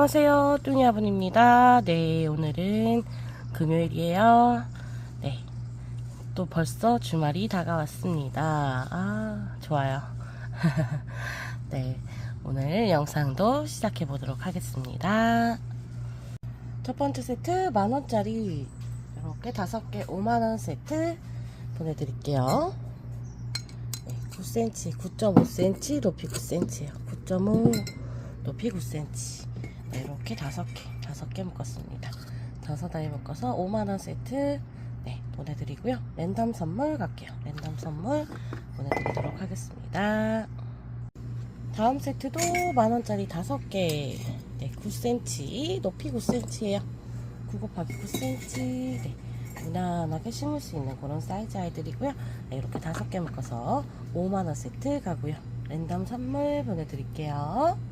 안녕하세요. 뚱이 아분입니다. 네, 오늘은 금요일이에요. 네. 또 벌써 주말이 다가왔습니다. 아, 좋아요. 네. 오늘 영상도 시작해 보도록 하겠습니다. 첫 번째 세트 만원짜리 이렇게 다섯 개 5만원 세트 보내드릴게요. 네, 9cm, 9.5cm, 높이 9cm예요. 9.5 높이 9cm. 네, 이렇게 다섯 개, 다섯 개 묶었습니다. 다섯 알이 묶어서 5만원 세트 네, 보내드리고요. 랜덤 선물 갈게요. 랜덤 선물 보내드리도록 하겠습니다. 다음 세트도 만원짜리 다섯 개. 네, 9cm, 높이 9cm예요. 9 곱하기 9cm. 네, 무난하게 심을 수 있는 그런 사이즈 아이들이고요. 네, 이렇게 다섯 개 묶어서 5만원 세트 가고요. 랜덤 선물 보내드릴게요.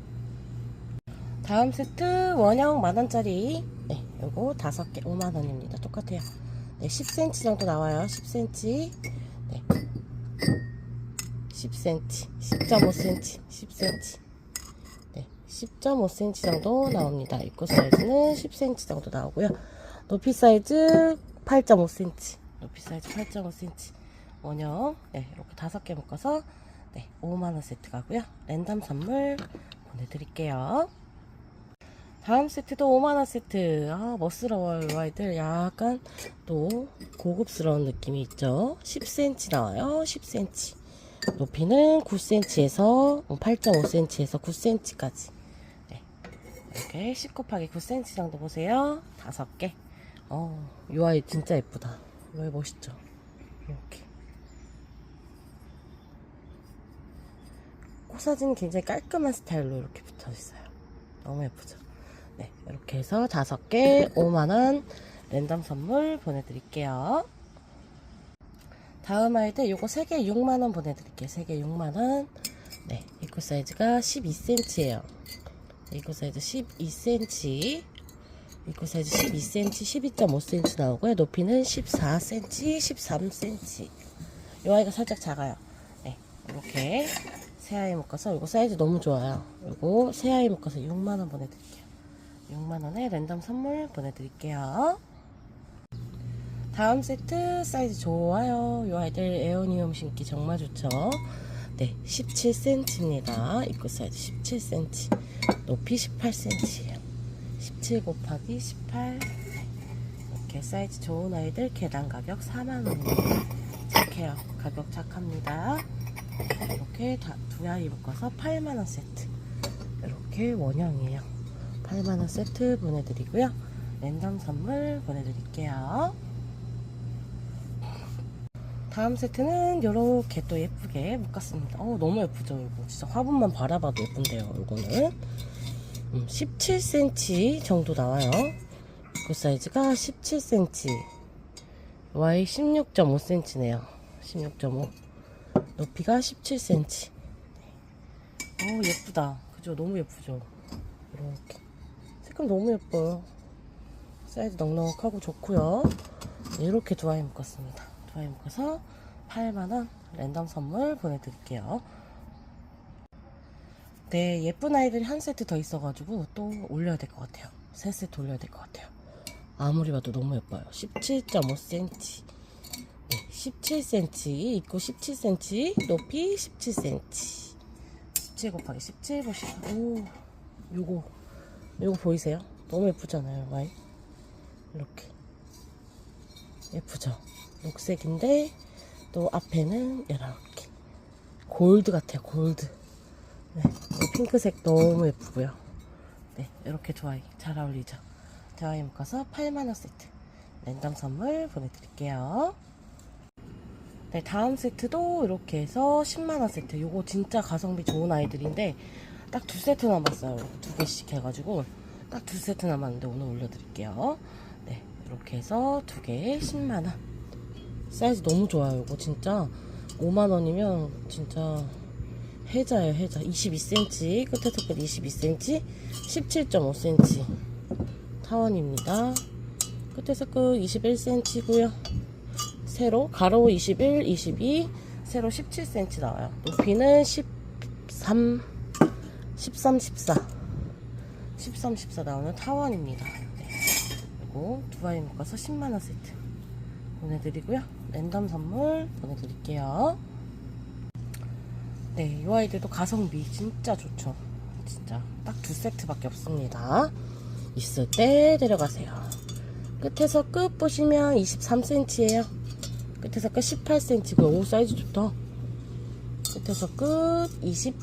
다음 세트 원형 만원짜리. 네, 요거 다섯 개 5만원입니다. 똑같아요. 네, 10cm 정도 나와요. 10cm. 네. 10cm, 10.5cm, 10cm. 네, 10.5cm 정도 나옵니다. 입구 사이즈는 10cm 정도 나오고요. 높이 사이즈 8.5cm. 높이 사이즈 8.5cm. 원형, 네, 이렇게 다섯 개 묶어서 네, 5만원 세트 가고요. 랜덤 선물 보내드릴게요. 다음 세트도 5만원 세트. 아, 멋스러워요. 이 아이들. 약간 또 고급스러운 느낌이 있죠. 10cm 나와요. 10cm. 높이는 9cm에서 8.5cm에서 9cm까지. 네. 이렇게 10 곱하기 9cm 정도 보세요. 다섯 개. 어, 이 아이 진짜 예쁘다. 이 아이 멋있죠? 이렇게. 코사진 굉장히 깔끔한 스타일로 이렇게 붙어 있어요. 너무 예쁘죠? 네, 이렇게 해서 다섯 개 5만원 랜덤 선물 보내드릴게요. 다음 아이들 요거 3개 6만원 보내드릴게요. 3개 6만원. 네, 입구 사이즈가 12cm예요. 입구 사이즈 12cm. 입구 사이즈 12cm, 12.5cm 나오고요. 높이는 14cm, 13cm. 이 아이가 살짝 작아요. 네, 이렇게 새 아이 묶어서 이거 사이즈 너무 좋아요. 이거 새 아이 묶어서 6만원 보내드릴게요. 6만원에 랜덤 선물 보내드릴게요. 다음 세트 사이즈 좋아요. 이 아이들 에어니움 신기 정말 좋죠. 네, 17cm입니다. 입구 사이즈 17cm. 높이 18cm예요. 17 곱하기 18. 네, 이렇게 사이즈 좋은 아이들 계단 가격 4만원입니다. 착해요. 가격 착합니다. 이렇게 다, 두 아이 묶어서 8만원 세트. 이렇게 원형이에요. 8만원 세트 보내드리고요. 랜덤 선물 보내드릴게요. 다음 세트는 이렇게 또 예쁘게 묶었습니다. 어, 너무 예쁘죠, 이거. 진짜 화분만 바라봐도 예쁜데요, 이거는. 음, 17cm 정도 나와요. 그 사이즈가 17cm. Y 16.5cm네요. 16.5. 높이가 17cm. 어, 예쁘다. 그죠? 너무 예쁘죠? 이렇게. 색감 너무 예뻐요. 사이즈 넉넉하고 좋고요. 이렇게 두 아이 묶었습니다. 두 아이 묶어서 8만원 랜덤 선물 보내드릴게요. 네, 예쁜 아이들이 한 세트 더 있어가지고 또 올려야 될 것 같아요. 세 세트 올려야 될 것 같아요. 아무리 봐도 너무 예뻐요. 17.5cm. 네, 17cm, 입구 17cm, 높이 17cm. 17 곱하기 17 보시면, 오, 요거, 요거 보이세요? 너무 예쁘잖아요, 와이. 이렇게. 예쁘죠? 녹색인데, 또 앞에는 이렇게. 골드 같아요, 골드. 네, 이 핑크색 너무 예쁘고요. 네, 이렇게 두 아이 잘 어울리죠? 두 아이 묶어서 8만원 세트. 랜덤 선물 보내드릴게요. 네, 다음 세트도 이렇게 해서 10만원 세트. 요거 진짜 가성비 좋은 아이들인데, 딱 두 세트 남았어요. 두 개씩 해가지고, 딱 두 세트 남았는데 오늘 올려드릴게요. 네, 이렇게 해서 두 개에 10만원. 사이즈 너무 좋아요. 이거 진짜 5만원이면 진짜 해자예요, 해자. 22cm, 끝에서 끝 22cm, 17.5cm. 타원입니다. 끝에서 끝 21cm고요. 세로 가로 21, 22, 세로 17cm 나와요. 높이는 13, 13, 14. 13, 14 나오는 타원입니다. 네. 그리고 두바이 묶어서 10만원 세트 보내드리고요. 랜덤 선물 보내드릴게요. 네, 이 아이들도 가성비 진짜 좋죠. 진짜 딱 두 세트밖에 없습니다. 있을 때 데려가세요. 끝에서 끝 보시면 23cm예요. 끝에서 끝 18cm. 오 사이즈 좋다. 끝에서 끝 20,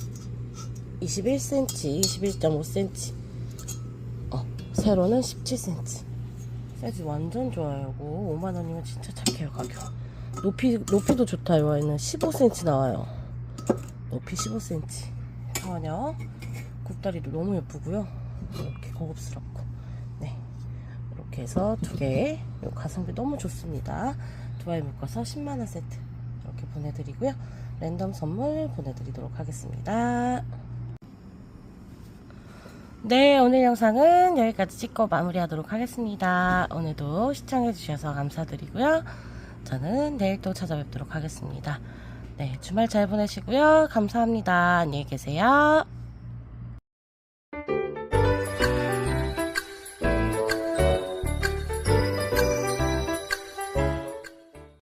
21cm, 21.5cm. 어, 세로는 17cm. 사이즈 완전 좋아요. 이거 5만 원이면 진짜 착해요 가격. 높이 높이도 좋다. 이 아이는 15cm 나와요. 높이 15cm. 잠깐만요. 굽다리도 너무 예쁘고요. 이렇게 고급스럽고. 네. 이렇게 해서 두 개. 요 가성비 너무 좋습니다. 두 아이 묶어서 10만원 세트. 이렇게 보내드리고요. 랜덤 선물 보내드리도록 하겠습니다. 네, 오늘 영상은 여기까지 찍고 마무리하도록 하겠습니다. 오늘도 시청해주셔서 감사드리고요. 저는 내일 또 찾아뵙도록 하겠습니다. 네, 주말 잘 보내시고요. 감사합니다. 안녕히 계세요.